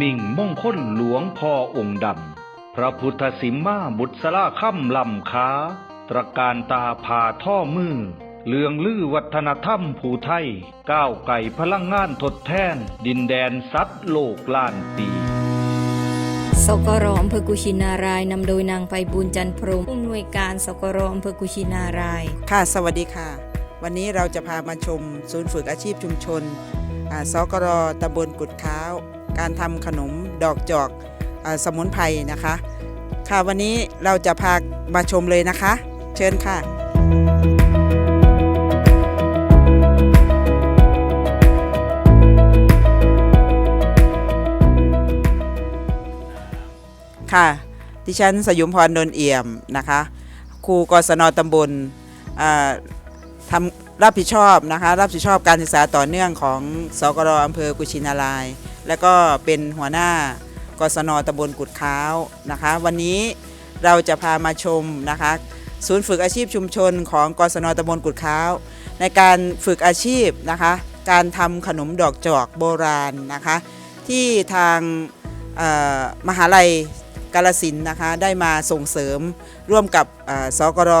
มิ่งมงคลหลวงพ่อองค์ดำ พระพุทธสิมมาบุตรสลาค่ำลำค้า ตระการตาผ่าท่อมือเลืองลือวัฒนธรรมภูไทย ก้าวไก่พลังงานทดแทน ดินแดนสัตว์โลกล้านปีสกรอำเภอกุชินารายนำโดยนางไปบุญจันทร์พรหมผู้อำนวยการสกรอำเภอกุชินาราย ค่ะ สวัสดีค่ะ วันนี้เราจะพามาชม ศูนย์ฝึกอาชีพชุมชนอ่าสกรตำบลกุดค้าว การทำขนมดอกจอกอสมุนไพรนะคะ ค่ะวันนี้เราจะพามาชมเลยนะคะ เชิญค่ะค่ะดิฉันสยุมพรดนเอี่ยมนะคะ ครูกศนตำบลทำรับผิดชอบนะคะ รับผิดชอบการศึกษาต่อเนื่องของสกรอำเภอกุชินาราย และก็เป็นหัวหน้ากศนตำบลกุดค้าวนะคะ วันนี้เราจะพามาชมนะคะศูนย์ฝึกอาชีพชุมชนของกศนตำบลกุดค้าว ในการฝึกอาชีพนะคะ การทำขนมดอกจอกโบราณนะคะ ที่ทางมหาลัยกาลสินนะคะได้มาส่งเสริมร่วมกับสกร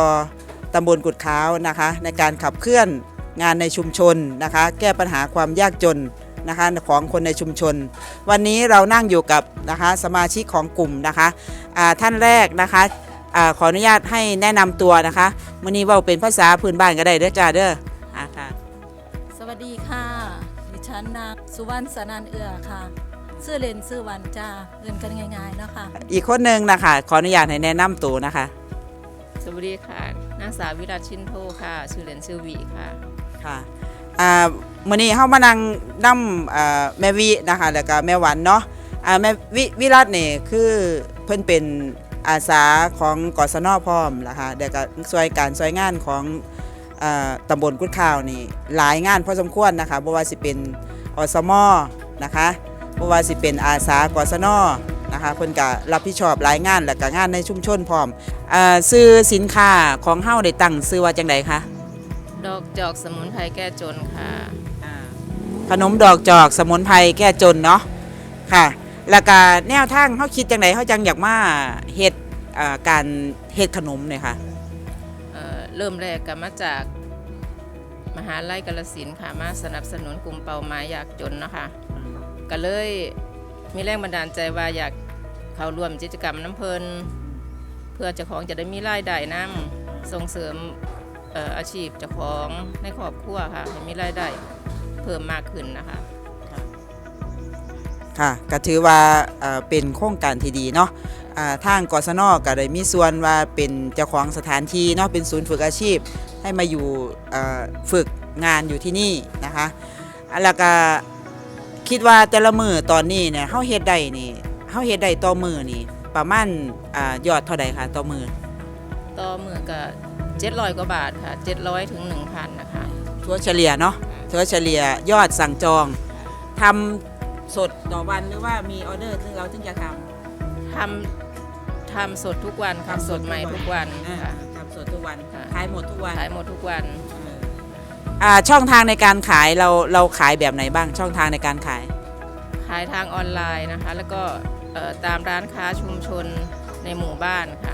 ตำบลกุดขาวนะคะ ในการขับเคลื่อนงานในชุมชนนะคะ แก้ปัญหาความยากจน นะคะของคนในชุมชน วันนี้เรานั่งอยู่กับนะคะสมาชิกของกลุ่มนะคะอ่าท่านแรกนะคะอาขออนุญาตให้แนะนำตัวนะคะมื่อนี้เว่าเป็นภาษาพื้นบ้านก็ได้เด้อจ้าเด้ออ่าค่ะสวัสดีค่ะ ดิฉันนางสุวรรณสนันเอือค่ะ ชื่อเล่นชื่อวันจ้าเอื่นกันง่ายๆเนาะค่ะ อีกคนหนึ่งนะคะขออนุญาตให้แนะนำตัวนะคะ สวัสดีค่ะนางสาววิรัตชินโทค่ะ ชื่อเล่นชื่อวีค่ะ ค่ะ อ่ามื้อนี้เฮามานั่งนำอ่าแม่วินะคะแล้วก็แม่หวันเนาะอ่าแม่วิวิรัตนี่คือเพิ่นเป็นอาสาของกศนพร้อมนะคะแล้วก็ช่วยการช่วยงานของอ่าตำบลกุดข้าวนี่หลายงานพอสมควรนะคะบ่ว่าสิเป็นอสมนะคะบ่ว่าสิเป็นอาสากศนนะคะเพิ่นก็รับผิดชอบหลายงานแล้วก็งานในชุมชนพร้อมอ่าซื้อสินค้าของเฮาได้ตั้งซื้อว่าจังไดคะ ดอกจอกสมุนไพรแก้จนค่ะ ขนมดอกจอกสมุนไพรแก้จนเนาะค่ะแล้วก็แนวทางเขาคิดจังไดเขาจังอยากมาเฮ็ดอ่าการเฮ็ดขนมเนี่ยค่ะ เอ่อเริ่มแรกก็มาจากมหาลัยกาลสินธุ์ค่ะมาสนับสนุนกลุ่มเป้าหมายอยากจนเนาะคะก็เลยมีแรงบันดาลใจว่าอยากเข้าร่วมกิจกรรมน้ำเพลินเพื่อเจ้าของจะได้มีรายได้นำส่งเสริมเอ่ออาชีพเจ้าของในครอบครัวค่ะให้มีรายได้เพิ่มมากขึ้นนะคะค่ะก็ถือว่าเอ่อเป็นโครงการที่ดีเนาะอ่าทางกศนก็ได้มีส่วนว่าเป็นเจ้าของสถานที่เนาะเป็นศูนย์ฝึกอาชีพ ให้มาอยู่เอ่อฝึกงานอยู่ที่นี่นะคะอ่าแล้วก็คิดว่าแต่ละมือตอนนี้เนี่ยเฮาเฮ็ดได้นี่เฮาเฮ็ดได้ต่อมือนี่ประมาณอ่ายอดเท่าใดคะต่อมือต่อมือก็ 700 กว่าบาทค่ะ 700ถึง1,000นะคะ ถัวเฉลี่ยเนาะถัวเฉลี่ยยอดสั่งจองทำสดต่อวันหรือว่ามีออเดอร์ซึ่งเราถึงจะททำทำสดทุกวันค่ะทำสสดดทุกใหม่วันทุกวันำอ่าค่ะ ทำสดทุกวันค่ะ ขายหมดทุกวันขายหมดทุกวัน อ่าช่องทางในการขายเราเราขายแบบไหนบ้าง ช่องทางในการขาย ขายทางออนไลน์นะคะ แล้วก็เอ่อตามร้านค้าชุมชนในหมู่บ้านค่ะแล้ว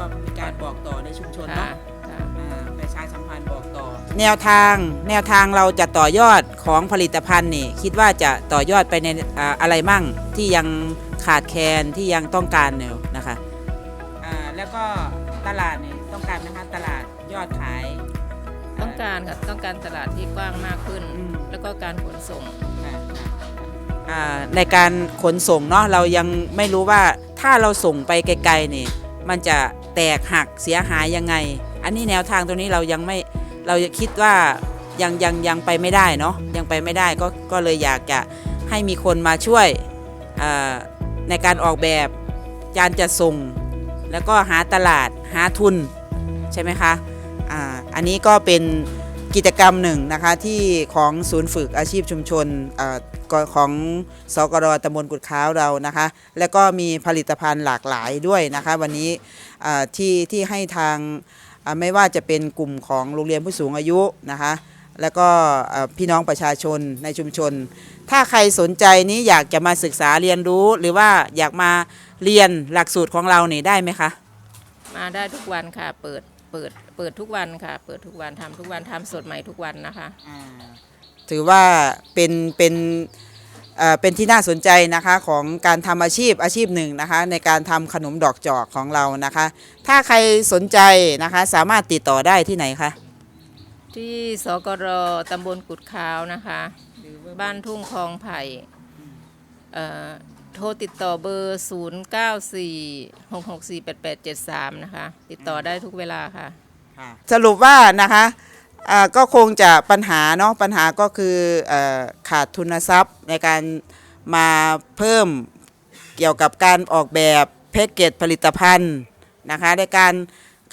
ก็มีการบอกต่อในชุมชนค่ะเนาะค่ะประชาสัมพันธ์บอกต่อ แนวทางแนวทางเราจะต่อยอดของผลิตภัณฑ์นี่ คิดว่าจะต่อยอดไปในอ่าอะไรมั่งที่ยังขาดแคลนที่ยังต้องการเนี่ยนะคะ อ่าแล้วก็ตลาดนี่ต้องการนะคะตลาดยอดขายต้องการค่ะต้องการตลาดที่กว้างมากขึ้น อืมแล้วก็การขนส่งอ่าในการขนส่งเนาะเรายังไม่รู้ว่าถ้าเราส่งไปไกลๆนี่ มันจะ แตกหักเสียหายยังไง อันนี้แนวทางตรงนี้เรายังไม่เราคิดว่ายังยังยังไปไม่ได้เนาะยังไปไม่ได้ก็ก็เลยอยากจะให้มีคนมาช่วยในการออกแบบการจะส่ง แล้วก็หาตลาดหาทุนใช่ไหมคะอ่าอันนี้ก็เป็น กิจกรรมหนึ่งนะคะที่ของศูนย์ฝึกอาชีพชุมชนอของสกรตำบลกุดค้าวเรานะคะ แล้วก็มีผลิตภัณฑ์หลากหลายด้วยนะคะ วันนี้ที่ที่ให้ทางไม่ว่าจะเป็นกลุ่มของโรงเรียนผู้สูงอายุนะคะแล้วก็พี่น้องประชาชนในชุมชน ถ้าใครสนใจนี้อยากจะมาศึกษาเรียนรู้หรือว่าอยากมาเรียนหลักสูตรของเรานี่ได้ไหมคะ มาได้ทุกวันค่ะเปิด เปิดเปิดทุกวันค่ะ เปิดทุกวันทำทุกวันทำสดใหม่ทุกวันนะคะ ถือว่าเป็นเป็นเอ่อเป็นที่น่าสนใจนะคะของการทำอาชีพอาชีพหนึ่งนะคะ ในการทำขนมดอกจอกของเรานะคะ ถ้าใครสนใจนะคะสามารถติดต่อได้ที่ไหนคะที่สกรตำบลกุดขาวนะคะ บ้านทุ่งคลองไผ่เอ่อ โทรติดต่อเบอร์ 0 9 4 6 6 4 8 8 7 3 นะคะ ติดต่อได้ทุกเวลาค่ะ สรุปว่านะคะอ่าก็คงจะปัญหาเนาะปัญหาก็คือเออขาดทุนทรัพย์ในการมาเพิ่มเกี่ยวกับการออกแบบแพ็กเกจผลิตภัณฑ์นะคะในการ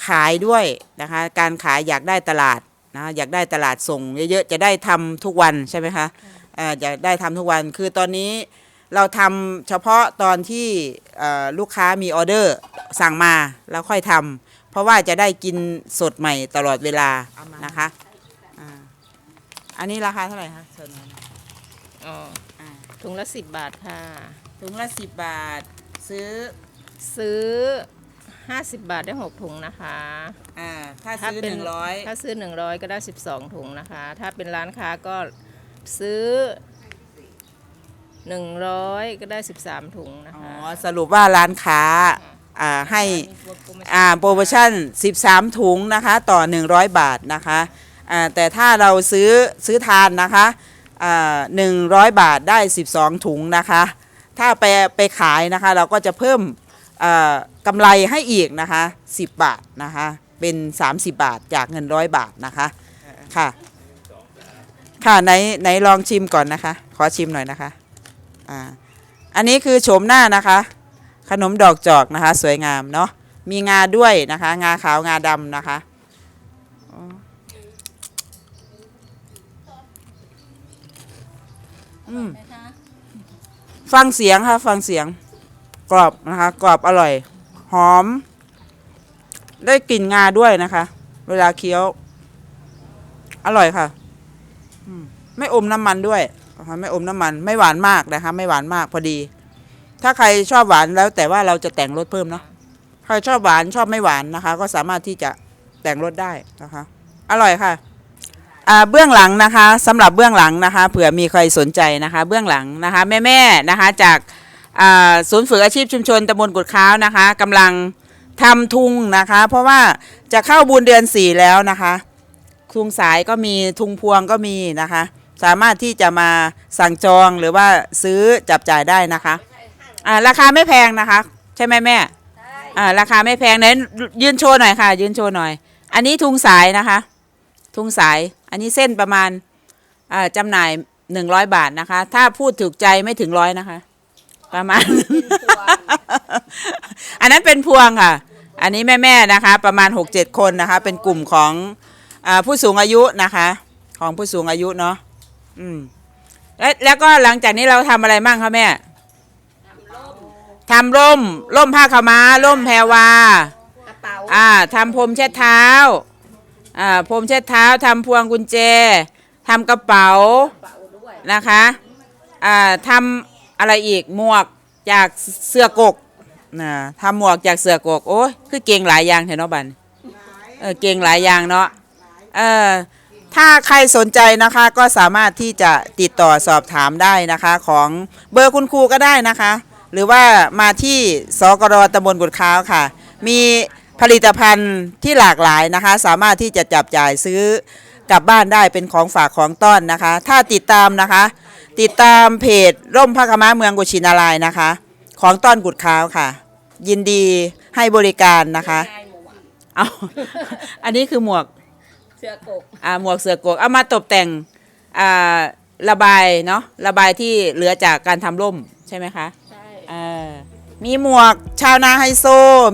ขายด้วยนะคะการขายอยากได้ตลาดนะอยากได้ตลาดส่งเยอะๆจะได้ทำทุกวันใช่ไหมคะเอ่ออยากได้ทำทุกวันคือตอนนี้ เราทำเฉพาะตอนที่เอ่อลูกค้ามีออเดอร์สั่งมาแล้วค่อยทำเพราะว่าจะได้กินสดใหม่ตลอดเวลานะคะอ่าอันนี้ราคาเท่าไหร่คะส่วนนี้อ๋ออ่าถุงละ10บาทค่ะถุงละสิบบาท ซื้อซื้อ50บาทได้6ถุงนะคะอ่าถ้าซื้อหนึ่งร้อยถ้าซื้อ100ก็ได้12ถุงนะคะ ถ้าเป็นร้านค้าก็ซื้อ 100ก็ได้13ถุงนะอ๋อคะสรุปว่าร้านค้าอ่าให้อ่าโปรโมชั่น 13 ถุงนะคะต่อ 100 บาทนะคะอ่าแต่ถ้าเราซื้อซื้อทานนะคะอ่า100 บาทได้ 12 ถุงนะคะ ถ้าไปไปขายนะคะเราก็จะเพิ่มอ่ากำไรให้อีกนะคะ 10 บาทนะคะเป็น 30 บาทจากเงินร้อยบาทนะคะค่ะค่ะไหนไหนลองชิมก่อนนะคะ ขอชิมหน่อยนะคะ อ่าอันนี้คือโฉมหน้านะคะ ขนมดอกจอกนะคะ สวยงามเนาะมีงาด้วยนะคะ งาขาวงาดำนะคะอืมฟังเสียงค่ะ ฟังเสียงกรอบนะคะ กรอบอร่อย หอม ได้กลิ่นงาด้วยนะคะ เวลาเคี้ยว อร่อยค่ะไม่อมน้ำมันด้วย นะคะไม่อมน้ำมันไม่หวานมากนะคะ ไม่หวานมากพอดี ถ้าใครชอบหวานแล้วแต่ว่าเราจะแต่งรสเพิ่มเนาะใครชอบหวานชอบไม่หวานนะคะ ก็สามารถที่จะแต่งรสได้นะคะ อร่อยค่ะเบื้องหลังนะคะสำหรับเบื้องหลังนะคะ เผื่อมีใครสนใจนะคะ เบื้องหลังนะคะแม่ๆนะคะจากศูนย์ฝึกอาชีพชุมชนตำบลกุดค้าวนะคะกำลังทำทุงนะคะ เพราะว่าจะเข้าบุญเดือนสี่แล้วนะคะทุงสายก็มีทุงพวงก็มีนะคะ สามารถที่จะมาสั่งจองหรือว่าซื้อจับจ่ายได้นะคะอ่าราคาไม่แพงนะคะ ใช่ไหมแม่อ่าราคาไม่แพงเน้นยืนโชว์หน่อยค่ะ ยืนโชว์หน่อย อันนี้ทุงสายนะคะ ทุงสายอันนี้เส้นประมาณอ่าจำหน่าย100บาทนะคะ ถ้าพูดถูกใจไม่ถึงร้อยนะคะ ประมาณ อันนั้นเป็นพวงค่ะ อันนี้แม่ๆนะคะ ประมาณ6-7คนนะคะ เป็นกลุ่มของอผู้สูงอายุนะคะ ของผู้สูงอายุเนาะ อืมแล้วแล้วก็หลังจากนี้เราทำอะไรบ้างคะแม่ทำร่มร่มผ้าขาวม้าร่มแพรวาอ่าทำพรมเช็ดเท้า อ่าพรมเช็ดเท้าทำพวงกุญแจทำกระเป๋านะคะ อ่าทำอะไรอีกหมวกจากเสื้อกกนะทำหมวกจากเสื้อกกโอ้ยคือเก่งหลายอย่างเห็นเนาะบันเออเก่งหลายอย่างเนาะเออ ถ้าใครสนใจนะคะก็สามารถที่จะติดต่อสอบถามได้นะคะ ของเบอร์คุณครูก็ได้นะคะ หรือว่ามาที่สกรตำบลกุดค้าวค่ะ มีผลิตภัณฑ์ที่หลากหลายนะคะ สามารถที่จะจับจ่ายซื้อกลับบ้านได้เป็นของฝากของต้อนนะคะ ถ้าติดตามนะคะ ติดตามเพจร่มพระขาวม้าเมืองกุชินารายนะคะ ของต้อนกุดค้าวค่ะ ยินดีให้บริการนะคะเอาอันนี้คือหมวก เสื้อกกอ่าหมวกเสือกกเอามาตกแต่งอ่าระบายเนาะระบายที่เหลือจากการทำร่มใช่ไหมคะใช่เอ่อมีหมวกชาวนาไฮโซ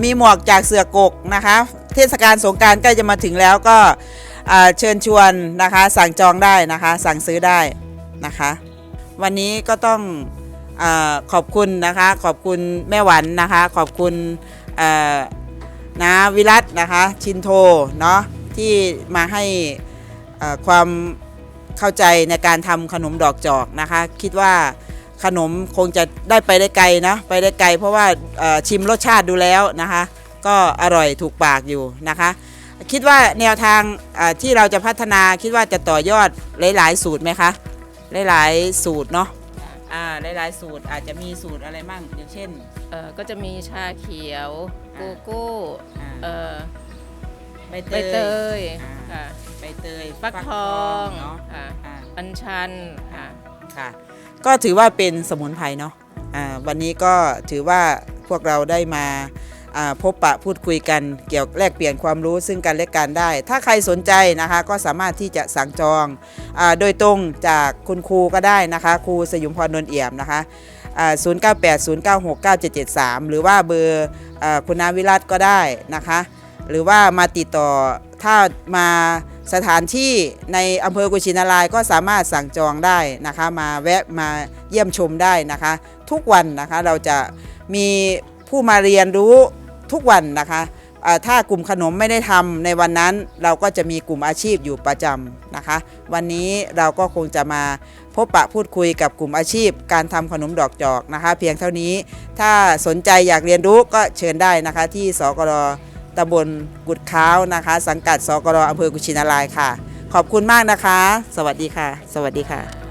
มีหมวกจากเสือกกนะคะ เทศกาลสงกรารใกล้จะมาถึงแล้วก็อ่าเชิญชวนนะคะ สั่งจองได้นะคะ สั่งซื้อได้นะคะ วันนี้ก็ต้องอาขอบคุณนะคะ ขอบคุณแม่หวันนะคะ ขอบคุณเอ่อนาวิรัตนะคะ ชินโทเนาะ ที่มาให้เอ่อความเข้าใจในการทำขนมดอกจอกนะคะ คิดว่าขนมคงจะได้ไปได้ไกลนะไปได้ไกล เพราะว่าเอ่อชิมรสชาติดูแล้วนะคะ ก็อร่อยถูกปากอยู่นะคะ คิดว่าแนวทางอ่าที่เราจะพัฒนาคิดว่าจะต่อยอดหลาย ๆ สูตรไหมคะหลาย ๆ สูตรเนาะอ่าหลาย ๆ สูตรอาจจะมีสูตรอะไรมั่งอย่างเช่นเอ่อก็จะมีชาเขียวโกโก้อ่าเอ่อ ใบใบเตยอ่าค่ะใบเตยฟักทองเนาะค่ะอ่าอัญชันค่ะ ค่ะ ก็ถือว่าเป็นสมุนไพรเนาะอ่าวันนี้ก็ถือว่าพวกเราได้มาอ่าพบปะพูดคุยกันเกี่ยวแลกเปลี่ยนความรู้ซึ่งกันและกันได้ ถ้าใครสนใจนะคะก็สามารถที่จะสั่งจองอาโดยตรงจากคุณครูก็ได้นะคะครูสยุมพรนนเอี่ยมนะคะอ่า0980969773 หรือว่าเบอร์อ่าคุณนาวิรัตก็ได้นะคะ หรือว่ามาติดต่อถ้ามาสถานที่ในอำเภอกุชินารายก็สามารถสั่งจองได้นะคะ มาแวะมาเยี่ยมชมได้นะคะ ทุกวันนะคะเราจะมีผู้มาเรียนรู้ทุกวันนะคะถ้ากลุ่มขนมไม่ได้ทำในวันนั้นเราก็จะมีกลุ่มอาชีพอยู่ประจำนะคะ วันนี้เราก็คงจะมาพบปะพูดคุยกับกลุ่มอาชีพ การทำขนมดอกจอกนะคะ เพียงเท่านี้ถ้าสนใจอยากเรียนรู้ก็เชิญได้นะคะที่สกร ตำบลกุดค้าวนะคะ สังกัดสกรอำเภอกุชินารายค่ะ ขอบคุณมากนะคะ สวัสดีค่ะ สวัสดีค่ะ